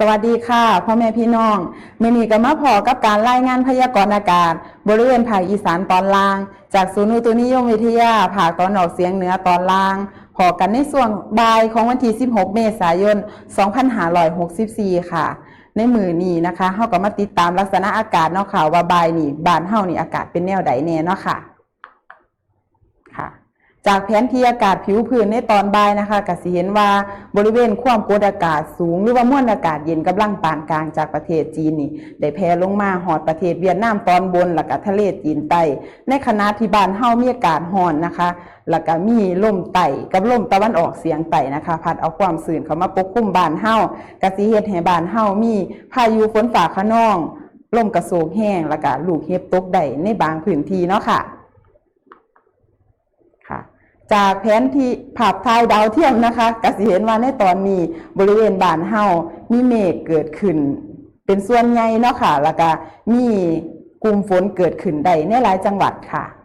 สวัสดีค่ะพ่อแม่พี่น้องมื่อนี้ก็มาพอกับการรายงานพยากรณ์อากาศ บริเวณภาคอีสานตอนล่าง จากศูนย์อุตุนิยมวิทยาภาคตอนออกเสียงเหนือตอนล่างพอกันในส่วนบ่ายของวันที่ 16 เมษายน 2564 ค่ะ ในมือนี้นะคะเฮาก็มาติดตามลักษณะอากาศเนาะค่ะว่าบ่ายนี่บ้านเฮานี่อากาศเป็นแนวใดแน่เนาะค่ะ จากแผนที่อากาศผิวพื้นในตอนบ่ายนะคะก็สิเห็นว่าบริเวณความกดอากาศสูง หรือว่ามวลอากาศเย็นกำลังปานกลางจากประเทศจีนนี่ได้แผ่ลงมาหอดประเทศเวียดนามตอนบนแล้วก็ทะเลจีนใต้ในขณะที่บ้านเฮามีอากาศร้อนนะคะแล้วก็มีลมไต่กับลมตะวันออกเฉียงใต้นะคะ พัดเอาความชื้นเข้ามาปกคลุมบ้านเฮาก็สิเฮ็ดให้บ้านเฮามีพายุฝนฟ้าคะนองลมกระโศกแห้งแล้วก็ลูกเห็บตกได้ในบางพื้นที่เนาะคะค่ะ จากแผนที่ภาพถ่ายดาวเทียมนะคะก็สิเห็นว่าในตอนนี้บริเวณบ้านเฮามีเมฆเกิดขึ้น เป็นส่วนใหญ่เนาะค่ะ แล้วก็มีกลุ่มฝนเกิดขึ้นได้ในหลายจังหวัดค่ะค่ะ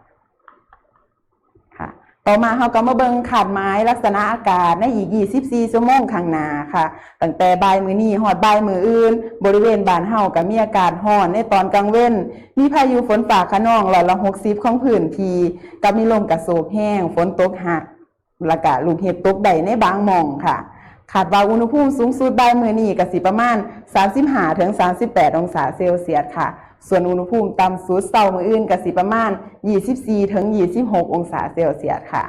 ต่อมาเราก็มาเบิ่งขาดไม้ลักษณะอากาศในอีก 24 ชั่วโมงข้างหน้าค่ะตั้งแต่บ่ายมื้อนี้ฮอดบ่ายมื้ออื่น บริเวณบ้านเฮาก็มีอากาศร้อนในตอนกลางเว้น มีพายุฝนฟ้าคะนองร้อยละ60 ของพื้นที่ก็มีลมกระโศกแห้ง ฝนตกหักแล้วก็ลูกเห็บตกได้ในบางหม่องค่ะคาดว่าอุณหภูมิสูงสุดบ่ายมื้อนี้ก็สิประมาณ 35ถึง38 องศาเซลเซียสค่ะ ส่วนอุณหภูมิต่ำสุดเช้ามื้ออื่นก็สิประมาณ 24ถึง26 องศาเซลเซียสค่ะ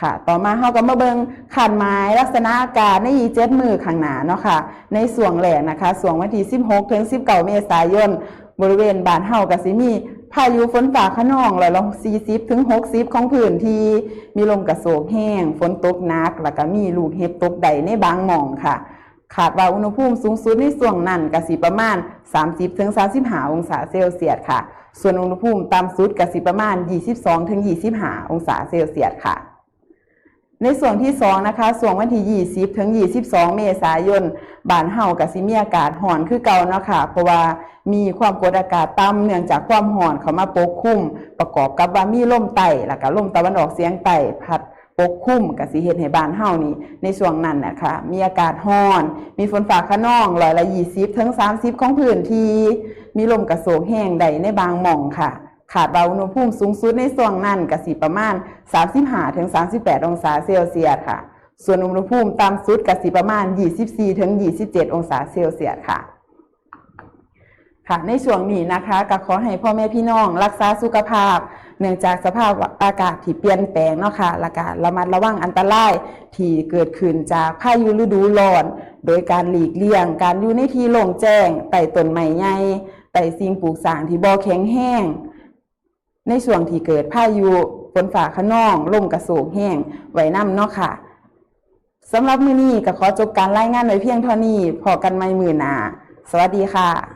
ค่ะ ต่อมาเราก็มาเบิงขันไม้ลักษณะอากาศในอีเจ็ดมือข้างหน้าเนาะค่ะ ในส่วงแหลกนะคะส่วงวันที่ 16ถึง19 เมษายน บริเวณบ้านเฮาก็สิมีพายุฝนฟ้าคะนองร้อยละ40ถึง60 ของพื้นที่ มีลมกระโศกแห้ง ฝนตกหนัก แล้วก็มีลูกเห็บตกใดในบางหม่องค่ะ ขาดว่าอุณหภูมิสูงสุดในส่วงนั้นก็สิประมาณ 30-35 องศาเซลเซียสค่ะ ส่วนอุณหภูมิต่ำสุดก็สิประมาณ 22-25 องศาเซลเซียสค่ะ ในส่วนที่ 2 นะคะ ส่วนวันที่ 20 ถึง 22 เมษายนบ้านเฮากับสิมีอากาศร้อนคือเก่าเนาะค่ะ เพราะว่ามีความกดอากาศต่ำเนื่องจากความร้อนเข้ามาปกคลุม ประกอบกับว่ามีลมใต้แล้วก็ลมตะวันออกเฉียงใต้พัด ปกคลุมกับสิเฮ็ดให้บ้านเฮานี่ในช่วงนั้นนะคะมีอากาศร้อน มีฝนฟ้าคะนองร้อยละ20ถึง30ของพื้นที่มีลมกระโศกแห้งใดในบางหม่องค่ะขาดว่าอุณหภูมิสูงสุดในส่วงนั้นก็สิประมาณ 35ถึง38 องศาเซลเซียสค่ะ ส่วนอุณหภูมิต่ำสุดก็สิประมาณ 24ถึง27 องศาเซลเซียสค่ะ ค่ะในช่วงนี้นะคะก็ขอให้พ่อแม่พี่น้องรักษาสุขภาพ เนื่องจากสภาพอากาศที่เปลี่ยนแปลงเนาะค่ะและการระมัดระวังอันตรายที่เกิดขึ้นจากพายุฤดูร้อน โดยการหลีกเลี่ยง การอยู่ในที่โล่งแจ้งไต่ต้นไม้ใหญ่ไต่สิ่งปลูกสร้างที่บ่แข็งแห้ง ในช่วงที่เกิดพายุฝนฝ่าขนองลมกระโศกแห้งไว้น้ำเนาะค่ะสำหรับมื้อนี้ก็ขอจบการรายงานไว้เพียงเท่านี้พอกันใหม่มือหนาสวัสดีค่ะ